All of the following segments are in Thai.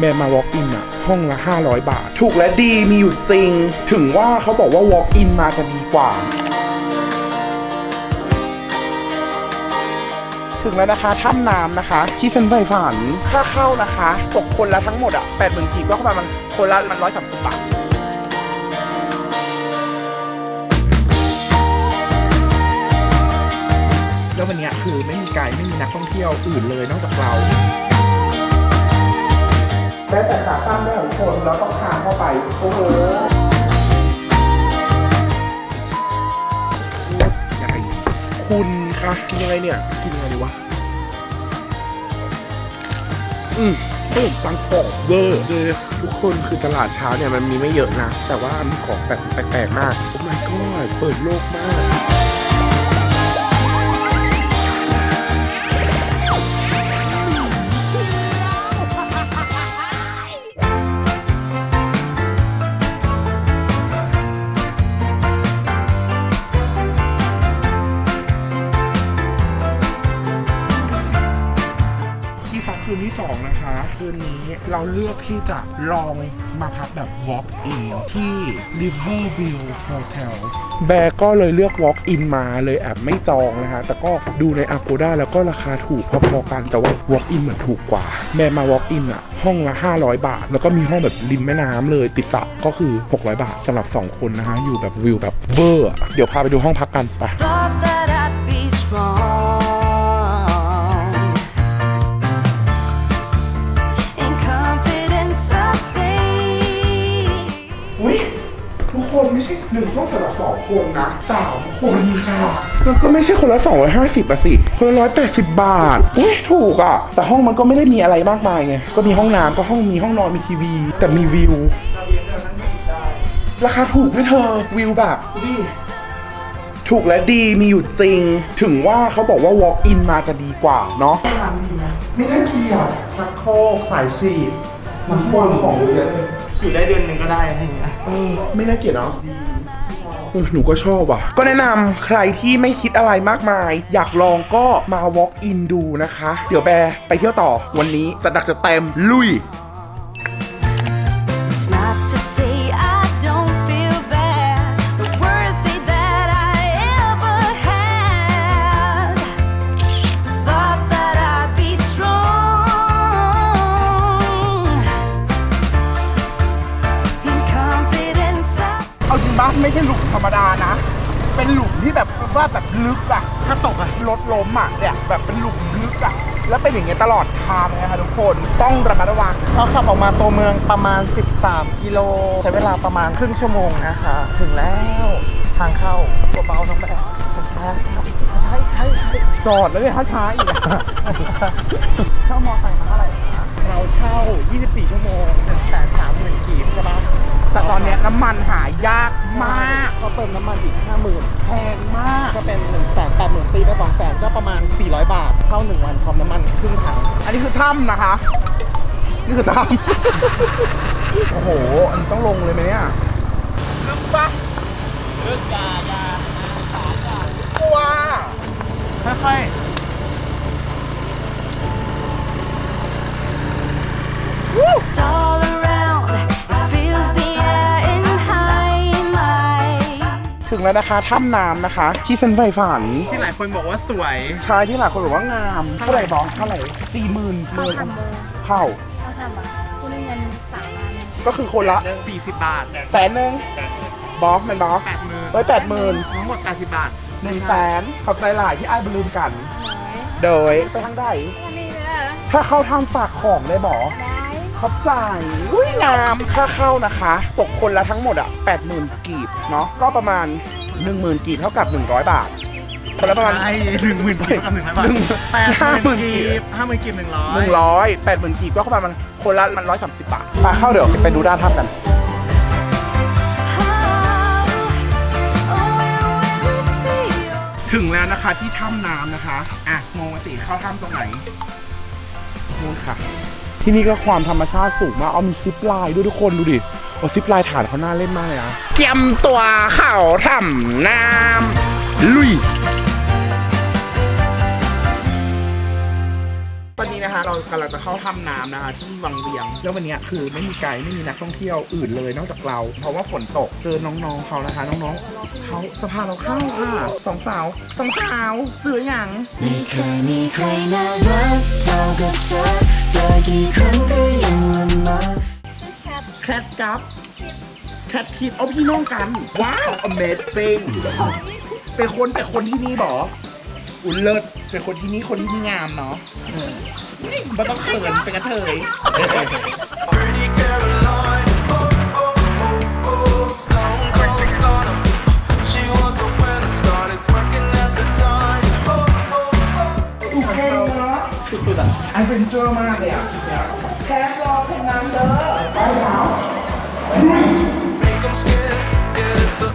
แม่มา walk in อะห้องละ 500 บาท ถูกและดีมีอยู่จริง ถึงว่าเขาบอกว่า walk in มาจะดีกว่า ถึงแล้วนะคะถ้ำน้ำนะคะ ที่ฉันใฝ่ฝันค่าเข้านะคะตกคนละทั้งหมดอะแปดหมื่นกีบก็ประมาณคนละมันร้อยสามสิบบาทแล้ววันเนี้ยคือไม่มีไกด์ไม่มีนักท่องเที่ยวอื่นเลยนอกจากเรา คนแล้วต้องทางเข้าไป โอ้โหใหญ่คุณคะกินยังไงเนี่ย กินยังไงดีวะ อืมเพิ่มตังกอกเวอร์เลยทุกคนคือตลาดเช้าเนี่ยมันมีไม่เยอะนะ แต่ว่ามีของแบบแปลกๆมาก โอ้ my god เปิดโลกมาก เราเลือกที่จะลองมาพักแบบ walk in ที่ River View Hotel แบร์ก็เลยเลือก walk in มาเลยแอบไม่จองนะคะแต่ก็ดูใน Agoda แล้วก็ราคาถูกพอๆกันแต่ว่า walk in เหมือนถูกกว่า แบร์มา walk in อะห้องละ 500 บาท แล้วก็มีห้องแบบริมแม่น้ำเลยติดสระก็คือ 600 บาทสำหรับ 2 คนนะคะอยู่แบบวิวแบบเวอร์เดี๋ยวพาไปดูห้องพักกันไป strong. คนไม่ใช่หนึ่งห้องสำหรับสองคนนะสามคนค่ะมันก็ไม่ใช่คนละสองร้อยห้าสิบอะสิ คนละร้อยแปดสิบบาทอุ้ยถูกอะแต่ห้องมันก็ไม่ได้มีอะไรมากมายไง ก็มีห้องน้ำก็ห้องมีห้องนอนมีทีวี แต่มีวิว ราคาถูกไหมเธอวิวแบบดูดิถูกและดีมีอยู่จริง ถึงว่าเขาบอกว่า walk in มาจะดีกว่าเนาะทางดีไหมไม่น่าเกลียดชักโครกสายฉีดมันวางของเยอะเลยอยู่ได้เดือนหนึ่งก็ได้อะไรอย่างเงี้ยเออ ไม่น่าเกลียดเนาะเออหนูก็ชอบอะ ก็แนะนำใครที่ไม่คิดอะไรมากมาย อยากลองก็มา walk in ดูนะคะ เดี๋ยวแบร์ไปเที่ยวต่อวันนี้จะดักจะเต็มลุย It's not ไม่ใช่หลุมธรรมดานะ เป็นหลุมที่แบบว่าแบบลึกอะถ้าตกอะรถล้มอะเนี่ยแบบเป็นหลุมลึกอะแล้วเป็นอย่างเงี้ยตลอดทางเลยนะคะทุกคนต้องระมัดระวังเราขับออกมาตัวเมืองประมาณ 13 กิโล ใช้เวลาประมาณครึ่งชั่วโมงนะคะ ถึงแล้วทางเข้าตัวเบาทั้งแบบช้าช้าช้าใช่ใช่จอดแล้วเนี่ยช้าๆอีกอะเช่ามอไซค์มาเท่าไหร่นะเราเช่า 24 ชั่วโมงหนึ่งแสนสามหมื่นกีบใช่ปะแต่ตอนเนี้ยน้ำมันหายากมาก เขาเติมน้ำมันอีกห้าหมื่นแพงมาก ก็เป็น1นึ่งแสนแปดหมื่นตีไปสองแสนก็ประมาณ 400 บาท เช่า 1 วันพร้อมน้ำมันครึ่งถังอันนี้คือถ้ำนะคะ นี่คือถ้ำ โอ้โห อันนี้ต้องลงเลยไหมเนี่ยลึกปะลึกกากากลัวค่อย It's all งแล้วนะคะถ้ำน้ำนะคะ ที่ฉันใฝ่ฝันๆที่หลายคนบอกว่าสวย ชายที่หลายคนบอกว่างามเท่าไหร่บอสเท่าไหร่สี่หมื่นหมื่นเข้าเขาทำอะคุณได้เงินสามล้านเนี่ยก็คือคนละ40 บาทแสนหนึ่งบอสมันบอส8หมื่นไว้แปดหมื่นทั้งหมด80บาทหนึ่งแสนขอบใจหลายที่อ้ายบรรลืมกัน โดยไปทางใดอันนี้เด้อถ้าเข้าทางฝากของได้บอได้ ขอบใจอุ้ยงามค่าเข้านะคะ ตกคนละทั้งหมดอะ 80,000 กีบเนาะก็ประมาณ 10,000 กีบเท่ากับ 100 บาท คนละประมาณ ใช่หนึ่งหมื่นกีบกับหนึ่งร้อยบาทหนึ่งแปดห้าหหมื่มื่นนกีกีบบ ห้าหมื่นกีบหนึ่งร้อย 100 80,000 กีบก็ประมาณคนละมัน130 บาทมาเข้าเดี๋ยวไปดูด้านถ้ำกัน Oh, where would it be? ถึงแล้วนะคะที่ถ้ำน้ำนะคะ อะงงสิเข้าถ้ำตรงไหนนู่นค่ะ ที่นี่ก็ความธรรมชาติสูงมากเอามีซิปไลน์ด้วยทุกคนดูดิโอ้ซิปไลน์ฐานเขาน่าเล่นมากเลยนะเกียมตัวเข่าถ้ำน้ำลุยตอนนี้นะคะเรากำลังจะเข้าถ้ำน้ำนะคะที่วังเวียงแล้ววันเนี้ยคือไม่มีไกด์ไม่มีนักท่องเที่ยวอื่นเลยนอกจากเรา เพราะว่าฝนตกเจอน้องๆเขานะคะ น้องๆเขาจะพาเราเข้าค่ะสองสาวสองสาวเสือหยังไม่เคยมีใครน่ารักเท่ากับเธอเจอกี่ครั้งก็ยังละเมอแคทกับแคทคิดเอาพี่น้องกัน ว้าว amazing เป็นคนแต่คนที่นี่บออุ่นเลิศเป็นคนที่นี่คนที่นี่งามเนาะเออไม่ต้องเขินเป็นกระเทย อะแอดเวนเจอร์มากเลยอะเนี่ยแคทรอเพลงนั้นเด้อไปเท้า Make 'em scared, yeah, it's the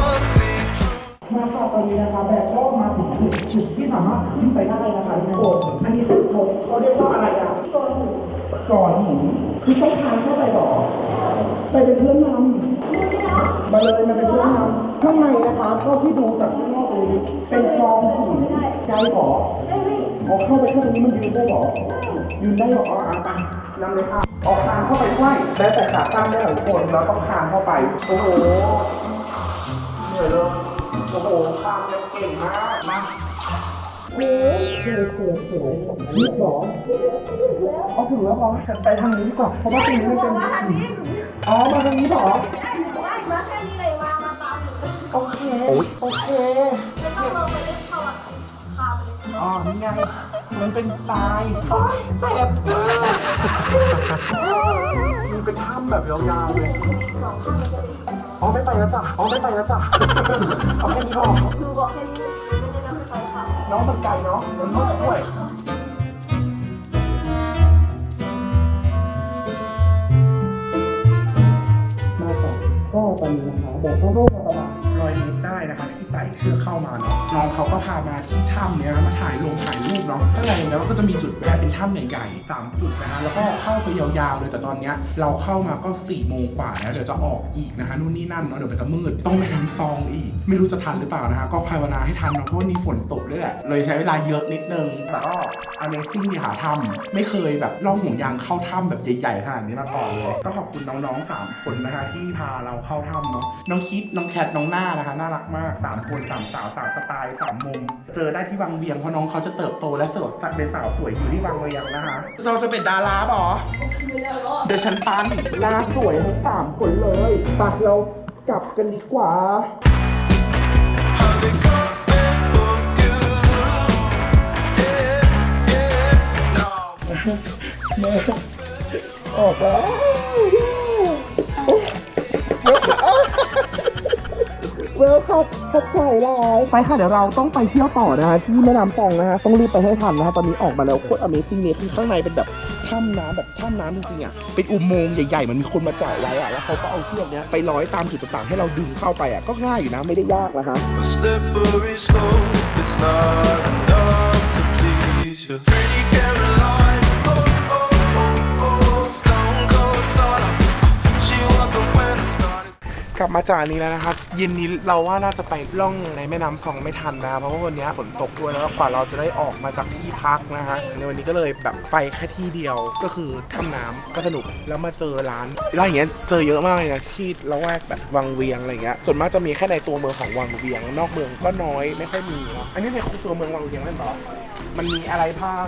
ugly truth. มาต่อไปนี้นะคะแบบก็มาถึงจุดจุดที่สามารถขึ้นไปได้นะคะทุกคนอันนี้คือเขาเขาเรียกว่าอะไรอะก่อนหินก่อนหินคือต้องทางเข้าไปหรอไปเป็นเพื่อนนำมาเลยมาเป็นเพื่อนนำข้างในนะคะเท่าที่ดูจากข้างนอกเลยเป็นคลองหินไกลหรอ ออกเข้าไปแค่ตรงนี้มันยืนได้หรอ ยืนได้หรออ๋ออะไปนำเลยค่ะออกทางเข้าไปไขว้แล้วแต่ขาตั้งได้หลายคนแล้วต้องทางเข้าไป โอ้โหเหนื่อยเลยโอ้โหข้ามยังเก่งมากมาโอ้ยสวยสวยสวยนี่หรอเอาถึงแล้วพอฉันไปทางนี้ดีกว่าเพราะว่าตรงนี้มันเป็นอ๋อมาทางนี้เหรอไม่มาแค่นี้เลยมามาตามหนูโอเคโอเค ไง มันเป็นทรายโอ๊ยเจ็บมันเป็นถ้ำแบบยาวๆเลยอ๋อไม่ไปแล้วจ้ะอ๋อไม่ไปแล้วจ้ะเอาแค่นี้พอดูบอกแค่นี้ไม่ได้ต้องไปเขาน้องมันไกลเนาะมันมืดด้วยมาต่อก็ตอนนี้นะคะแบบเข้าร่วม ได้นะคะที่เชือกเข้ามาเนาะน้องเขาก็พามาที่ถ้ำเนี้ยมาถ่ายลงถ่ายรูปเนาะข้างในเนี้ยก็จะมีจุดแวะเป็นถ้ำใหญ่ๆสามจุดนะคะแล้วก็เข้าไปยาวๆเลยแต่ตอนเนี้ยเราเข้ามาก็สี่โมงกว่าแล้วเดี๋ยวจะออกอีกนะคะนู่นนี่นั่นเนาะเดี๋ยวมันจะมืดต้องไปทำซองอีก ไม่รู้จะทันหรือเปล่านะคะก็ภาวนาให้ทันเนาะเพราะว่ามีฝนตกด้วยแหละเลยใช้เวลาเยอะนิดนึงแต่ก็ Amazing ดีหาถ้ำไม่เคยแบบล่องห่วงยางเข้าถ้ำแบบใหญ่ๆขนาดนี้มาก่อนเลยก็ขอบคุณน้องๆสามคนนะคะที่พาเราเข้าถ้ำเนาะน้องคิดน้องแคทน้องหน้านะคะน่ารักมากสามคนสามสาวสามสไตล์สามมุม เจอได้ที่วังเวียงเพราะน้องเขาจะเติบโตและสดเป็นสาวสวยอยู่ที่วังเวียงนะคะ เราจะเป็นดาราบอเดี๋ยวฉันปันหน้าสวยทั้งสามคนเลยไปเรากลับกันดีกว่า How they coming for you? Yeah, yeah, no. ออกแล้ว เวลคับทักไข่ลายไปค่ะเดี๋ยวเราต้องไปเที่ยวต่อนะฮะที่แม่น้ำปองนะฮะต้องรีบไปให้ทันนะฮะตอนนี้ออกมาแล้วโคตร Amazing เลยคือข้างในเป็นแบบถ้ำน้ำแบบถ้ำน้ำจริงๆอะเป็นอุโมงค์ใหญ่ๆมันมีคนมาเจาะไว้อะแล้วเขาก็เอาเชือกเนี้ยไปร้อยตามจุดต่างๆให้เราดึงเข้าไปอะก็ง่ายอยู่นะไม่ได้ยากนะฮะ A slippery slope, it's not enough to please you. Pretty Caroline, กลับมาจากนี้แล้วนะครับเย็นนี้เราว่าน่าจะไปล่องในแม่น้ำคลองไม่ทันนะเพราะว่าวันนี้ฝนตกด้วยแล้วกว่าเราจะได้ออกมาจากที่พักนะฮะในวันนี้ก็เลยแบบไปแค่ที่เดียวก็คือถ้ำน้ำก็สนุกแล้วมาเจอร้านร้านอย่างเงี้ยเจอเยอะมากเลยนะที่ละแวกแบบวังเวียงอะไรเงี้ยส่วนมากจะมีแค่ในตัวเมืองของวังเวียง นอกเมืองก็น้อยไม่ค่อยมีเนาะอันนี้ในตัวเมืองวังเวียงนั่นเหรอมันมีอะไรบ้าง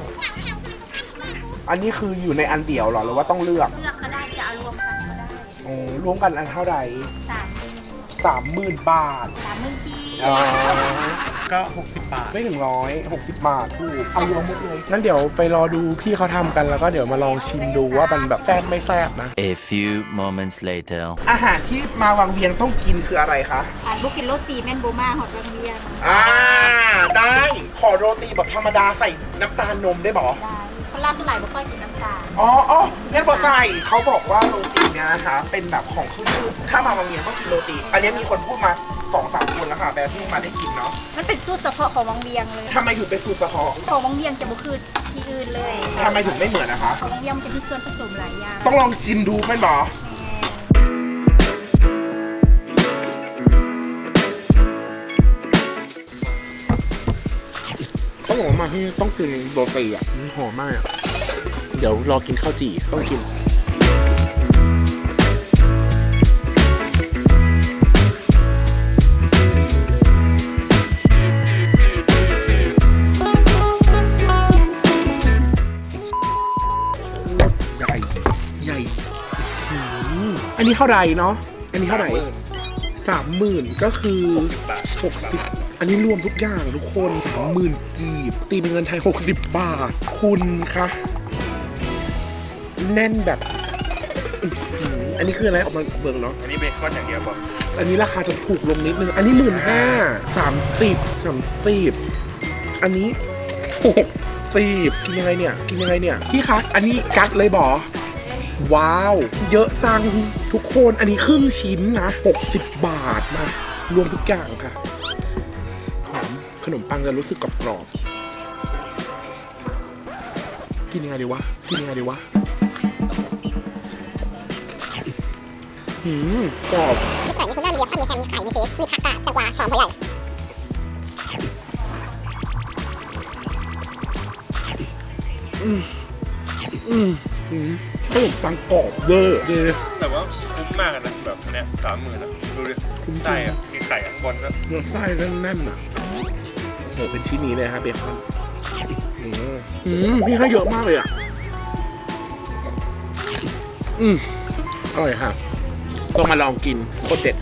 อันนี้คืออยู่ในอันเดียวเหรอหรือว่าต้องเลือกเลือก อ๋อรวมกันอันเท่าใดสามหมื่นสามหมื่นบาท สามหมื่นกีอ๋อก็60บาท ไม่ถึงร้อย60บาทถูกเอารวมหมดเลยงั้นเดี๋ยวไปรอดูพี่เขาทำกันแล้วก็เดี๋ยวมาลองชิมดูว่ามันแบบแซ่บไม่แซ่บนะ A few moments later. อาหารที่มาวังเวียงต้องกินคืออะไรคะอ่านบุกินโรตีแม่นโบมาหอดบางเรียนอ่าได้ขอโรตีแบบธรรมดาใส่น้ำตาลนมได้บอได้คน ลาวสลายบ่ค่อยกินน้ำตาล อ๋ออ๋องั้นพอใส่เขาบอกว่าโรตีเนี่ยนะคะ เป็นแบบของขึ้นชื่อ ถ้ามาวังเวียงต้องกินโรตี อันนี้มีคนพูดมาสองสามคนแล้วค่ะแบบที่มาได้กินเนาะมันเป็นสูตรเฉพาะของวังเวียงเลยทำไมถึงเป็นสูตรเฉพาะของวังเวียงจะบ่คือที่อื่นเลยทำไมถึงไม่เหมือนนะคะ ของวังเวียงมันจะมีส่วนผสมหลายอย่าง ต้องลองชิมดูแม่นบอ บอกว่ามาที่นี่ต้องกินโรตีอะมันหอมมากอะเดี๋ยวรอกินข้าวจี่ต้องกินใหญ่ใหญ่อื้อหืออันนี้เท่าไหร่เนาะอันนี้เท่าไหร่สามหมื่นก็คือหกสิบ อันนี้รวมทุกอย่างทุกคนสามหมื่นกีบ ตีเป็นเงินไทยหกสิบบาท คุณคะแน่นแบบอื้อหืออันนี้คืออะไรออกมาเบิ่งเนาะ อันนี้เบคอนอย่างเดียวป่ะอันนี้ราคาจะถูกลงนิดนึง อันนี้หมื่นห้าสามสิบสามสิบอันนี้หกสิบกินยังไงเนี่ย กินยังไงเนี่ย พี่คะ อันนี้กัดเลยบอว้าว เยอะจังทุกคน อันนี้ครึ่งชิ้นนะ 60 บาทมารวมทุกอย่างค่ะหอม ขนมปังจะรู้สึกกรอบๆกินยังไงดีวะ กินยังไงดีวะหืมกรอบไก่มีคุณย่ามีเบคอนมีแฮมมีไข่มีเฟสมีผักกาดแตงกวาหอมหัวใหญ่อืมอืมขนมปังกรอบเวอร์เดยแต่ว่าคุ้มมากนะแบบเนี้ยสามหมื่นนะดูดิคุ้มจริงไส้อะมีไข่ข้างบนก็เนื้อไส้แน่นๆอะ โหเป็นชิ้นนี้เลยฮะเบคอนอืมอืมพี่ให้เยอะมากเลยอะ อืมอร่อยค่ะต้องมาลองกินโคตรเด็ด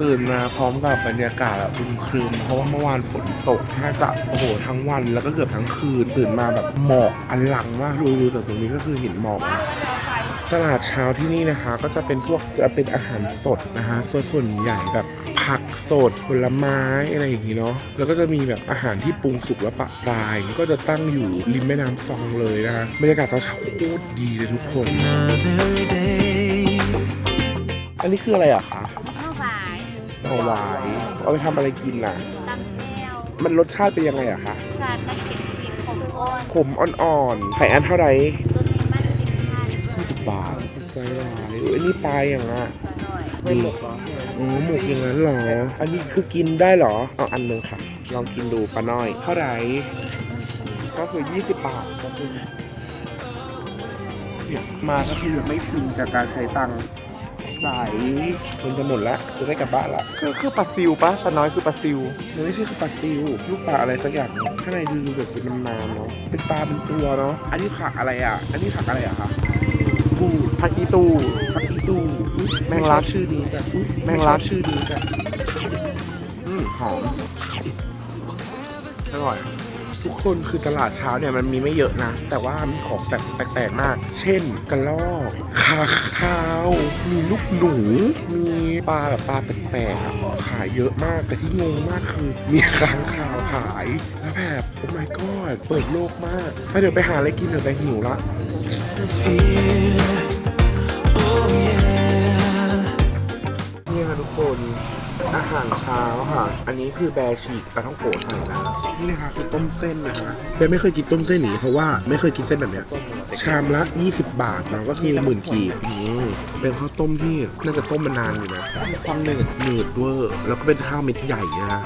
ตื่นมาพร้อมกับบรรยากาศแบบอึมครึมเพราะว่าเมื่อวานฝนตกแทบจะโอ้โหทั้งวันแล้วก็เกือบทั้งคืน ตื่นมาแบบหมอกอันหลังมากดูดูแต่ตรงนี้ก็คือเห็นหมอกตลาดเช้าที่นี่นะคะ ก็จะเป็นพวกจะเป็นอาหารสดนะคะส่วนส่วนใหญ่แบบผักสดผลไม้อะไรอย่างนี้เนาะแล้วก็จะมีแบบอาหารที่ปรุงสุกแล้วปะปลาย ก็จะตั้งอยู่ริมแม่น้ำซองเลยนะคะบรรยากาศตอนเช้าโคตรดีเลยทุกคน อันนี้คืออะไรอะคะ เอาไว้เอาไปทำอะไรกินล่ะ ตำแก้วมันรสชาติเป็นยังไงอะคะ ชาตินักกินจีนของอ้อนขมอ่อนๆไข่อันเท่าไหร่ตัวนี้มันสิบพันยี่สิบบาทใจร้ายเอ้ยนี่ปลายอย่างอะไม่หมกเหรออ๋อหมกอย่างนั้นเหรอ อันนี้คือกินได้เหรอ เอาอันหนึ่งค่ะ ลองกินดูปลาน้อย เท่าไหร่ ก็คือ 20 บาทก็คือเนี่ยมาก็คือไม่ชินจากการใช้ตังค์ จ่ายมันจะหมดละจะได้กลับบ้านละคือคือปลาซิวปะปลาน้อยคือปลาซิวมันไม่ใช่คือปลาซิวลูกปลาอะไรสักอย่างหนึ่งข้างในดูแบบเป็นน้ำๆเนาะเป็นปลาเป็นตัวเนาะอันนี้ผักอะไรอะ อันนี้ผักอะไรอะคะกูดผักอีตูผักอีตูอุ๊ยแมงลักไชอบชื่อนี้จ้ะอุ๊ยแมงลักไชอบชื่อนี้จ้ะอืมหอมอร่อย ทุกคนคือตลาดเช้าเนี่ยมันมีไม่เยอะนะ แต่ว่ามีของแปลกๆมาก เช่นกระรอกคาคาว มีลูกหนู มีปลาแบบปลาแปลกๆขายเยอะมากแต่ที่งงมากคือ มีค้างคาวขายแล้วแบบโอ้ my god เปิดโลกมากไปเดี๋ยวไปหาอะไรกินเดี๋ยวไปหิวละ หารเช้าค่ะ อันนี้คือแบร์ฉีกปลาท่องโกะใส่นะนี่นะคะคือต้มเส้นนะคะแบร์ไม่เคยกินต้มเส้นหนีเพราะว่าไม่เคยกินเส้นแบบเนี้ยชามละ 20 บาทเนาะก็คือหมื่นกีบอืมเป็นข้าวต้มที่น่าจะต้มมานานอยู่นะความหนืดหนืดเวอร์แล้วก็เป็นข้าวเม็ดใหญ่นะ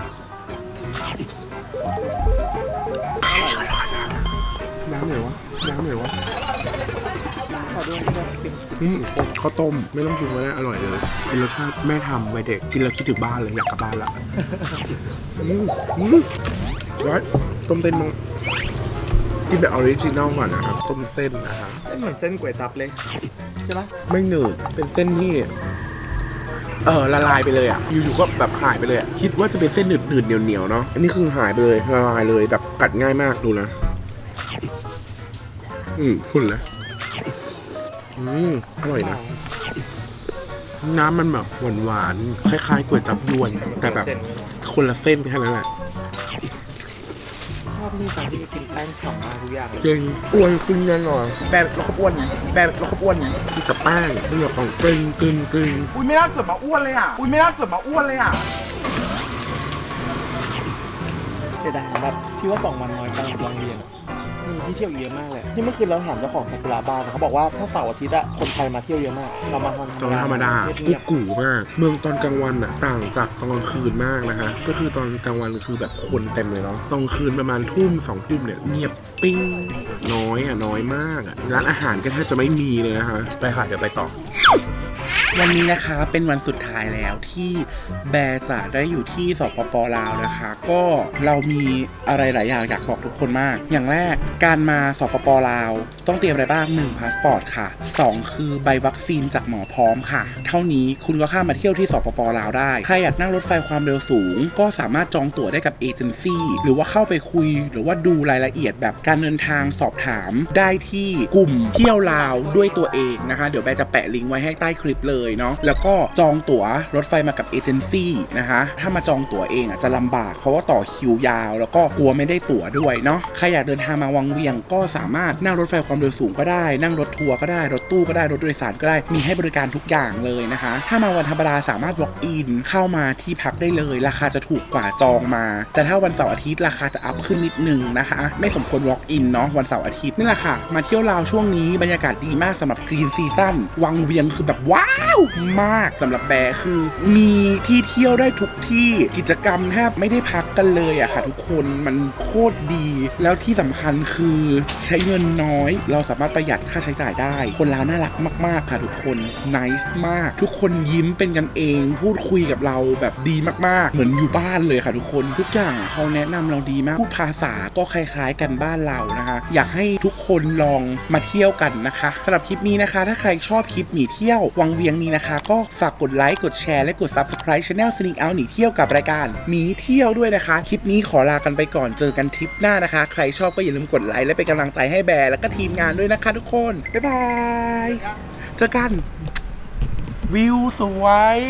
อืมข้าวต้มไม่ต้องปรุงก็ได้อร่อยเลย เป็นรสชาติแม่ทำไว้เด็กกินแล้วคิดถึงบ้านเลยอยากกลับบ้านละอืมอืมร้อยต้มเส้นมังกินแบบออริจินอลก่อนนะครับต้มเส้นนะครับเหมือนเส้นก๋วยจับเลยใช่ปะไม่หนืดเป็นเส้นที่เออละลายไปเลยอะอยู่ๆก็แบบหายไปเลยอะคิดว่าจะเป็นเส้นหนืดหนืดๆเหนียวเหนียวๆเนาะอันนี้คือหายไปเลยละลายเลยแบบกัดง่ายมากดูนะอืมพุ่นแล้ว อืมอร่อยนะ น้ำมันแบบหวานๆ คล้ายๆก๋วยจับยวน แต่แบบคนละเส้นแค่นั้นแหละชอบนี่ตอนที่กินแป้งฉ่ำมากทุกอย่างเลยจริงอ้วนขึ้นแน่นอนแบบเราขบอ้วนไงแบบเราขบอ้วนไงที่กับแป้งเป็นแบบของกรึงกรึงกรึงอุ้ยไม่น่าเกิดมาอ้วนเลยอะอุ้ยไม่น่าเกิดมาอ้วนเลยอะเสียดายแบบที่ว่าสองวันน้อยไปบางเรียน มีที่เที่ยวเยอะมากเลยที่เมื่อคืนเราถามเจ้าของซากุระบาร์เขาบอกว่าถ้าเสาร์อาทิตย์อะคนไทยมาเที่ยวเยอะมาก เรามาตอนธรรมดาเงีกุ๊ยกบกูมาก เมืองตอนกลางวันอะต่างจากตอนกลางคืนมากนะคะ ก็คือตอนกลางวันคือแบบคนเต็มเลยเนาะตอนกลางคืนประมาณทุ่มสองทุ่มเนี่ยเงียบปิ้งน้อยอะน้อยมากอะร้านอาหารก็แทบจะไม่มีเลยนะคะไปค่ะเดี๋ยวไปต่อ วันนี้นะคะเป็นวันสุดท้ายแล้วที่แบร์จะได้อยู่ที่สปปลาวนะคะ ก็เรามีอะไรหลายอย่างอยากบอกทุกคนมาก อย่างแรกการมาสปปลาว ต้องเตรียมอะไรบ้าง1พาสปอร์ตค่ะ 2 คือใบวัคซีนจากหมอพร้อมค่ะ เท่านี้คุณก็ข้ามมาเที่ยวที่สปปลาวได้ใครอยากนั่งรถไฟความเร็วสูง ก็สามารถจองตั๋วได้กับเอเจนซี่หรือว่าเข้าไปคุย หรือว่าดูรายละเอียดแบบการเดินทางสอบถาม ได้ที่กลุ่มเที่ยวลาวด้วยตัวเองนะคะ เดี๋ยวแบร์จะแปะลิงก์ไว้ให้ใต้คลิปเลยเนาะแล้วก็จองตั๋วรถไฟมากับเอเจนซี่นะคะถ้ามาจองตั๋วเองอะจะลำบาก เพราะว่าต่อคิวยาว แล้วก็กลัวไม่ได้ตั๋วด้วยเนาะใครอยากเดินทางมาวังเวียงก็สามารถนั่งรถไฟความเร็วสูงก็ได้ นั่งรถทัวร์ก็ได้รถตู้ก็ได้รถโดยสารก็ได้มีให้บริการทุกอย่างเลยนะคะ ถ้ามาวันธรรมดาสามารถ walk in เข้ามาที่พักได้เลย ราคาจะถูกกว่าจองมา แต่ถ้าวันเสาร์อาทิตย์ราคาจะอัพขึ้นนิดนึงนะคะ ไม่สมควร walk in เนาะวันเสาร์อาทิตย์นี่แหละค่ะ มาเที่ยวลาวช่วงนี้บรรยากาศดีมากสำหรับ green season วังเวียงคือแบบว้าวมากสำหรับแบร์คือ มีที่เที่ยวได้ทุกที่กิจกรรมแทบไม่ได้พัก กันเลยอะค่ะทุกคนมันโคตรดี แล้วที่สำคัญคือใช้เงินน้อย เราสามารถประหยัดค่าใช้จ่ายได้ คนลาวน่ารักมาก ๆ ค่ะทุกคนน i c e มาก ทุกคนยิ้มเป็นกันเอง พูดคุยกับเราแบบดีมากๆ เหมือนอยู่บ้านเลยค่ะทุกคนทุกอย่างเขาแนะนำเราดีมากพูดภาษาก็คล้าย ๆ กันบ้านเรานะคะ อยากให้ทุกคนลองมาเที่ยวกันนะคะสำหรับคลิปนี้นะคะ ถ้าใครชอบคลิปหนีเที่ยววังเวียงนี้นะคะ ก็ฝากกดไลค์กดแชร์และกด subscribe channel Sneak Out หนีเที่ยวกับรายการหนีเที่ยวด้วยนะคะคลิปนี้ขอลากันไปก่อนเจอกันทริปหน้านะคะ ใครชอบก็อย่าลืมกดไลค์และเป็นกำลังใจให้แบร์และก็ทีมงานด้วยนะคะทุกคน บ๊ายบาย เจอกัน วิวสวย